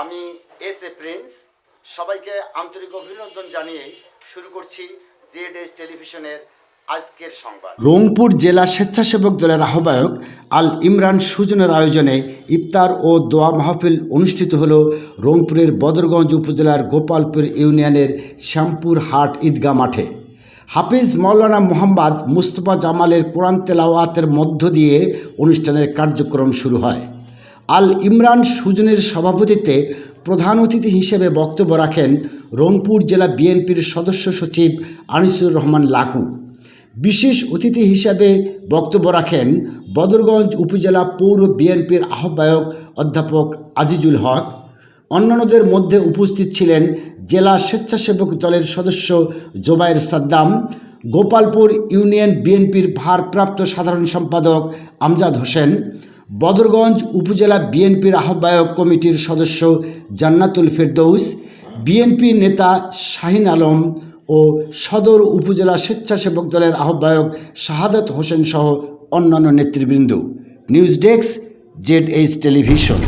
আমি S A Prince. সবাইকে আন্তরিক অভিনন্দন জানিয়ে শুরু করছি জেড এস টেলিভিশনের আজকের সংবাদ। রংপুর জেলা স্বেচ্ছাসেবক দলের আহ্বায়ক আল ইমরান সুজনের আয়োজনে ইফতার ও দোয়া মাহফিল অনুষ্ঠিত হল রংপুরের বদরগঞ্জ উপজেলার গোপালপুর ইউনিয়নের শ্যামপুর হাট ঈদগাহ মাঠে। হাফিজ মাওলানা মোহাম্মদ মুস্তফা জামালের কোরআন তেলাওয়াতের মধ্য দিয়ে অনুষ্ঠানের কার্যক্রম শুরু হয়। আল ইমরান সুজনের সভাপতিত্বে প্রধান অতিথি হিসেবে বক্তব্য রাখেন রংপুর জেলা বিএনপির সদস্য সচিব আনিসুর রহমান লাকু। বিশেষ অতিথি হিসেবে বক্তব্য রাখেন বদরগঞ্জ উপজেলা পৌর বিএনপির আহ্বায়ক অধ্যাপক আজিজুল হক। অন্যান্যদের মধ্যে উপস্থিত ছিলেন জেলা স্বেচ্ছাসেবক দলের সদস্য জোবায়ের সাদ্দাম, গোপালপুর ইউনিয়ন বিএনপির ভারপ্রাপ্ত সাধারণ সম্পাদক আমজাদ হোসেন বদরগঞ্জ উপজেলা বিএনপির আহ্বায়ক কমিটির সদস্য জান্নাতুল ফেরদৌস, বিএনপি নেতা শাহিন আলম ও সদর উপজেলা স্বেচ্ছাসেবক দলের আহ্বায়ক শাহাদাত হোসেন সহ অন্যান্য নেতৃবৃন্দ। News desk, Z H television.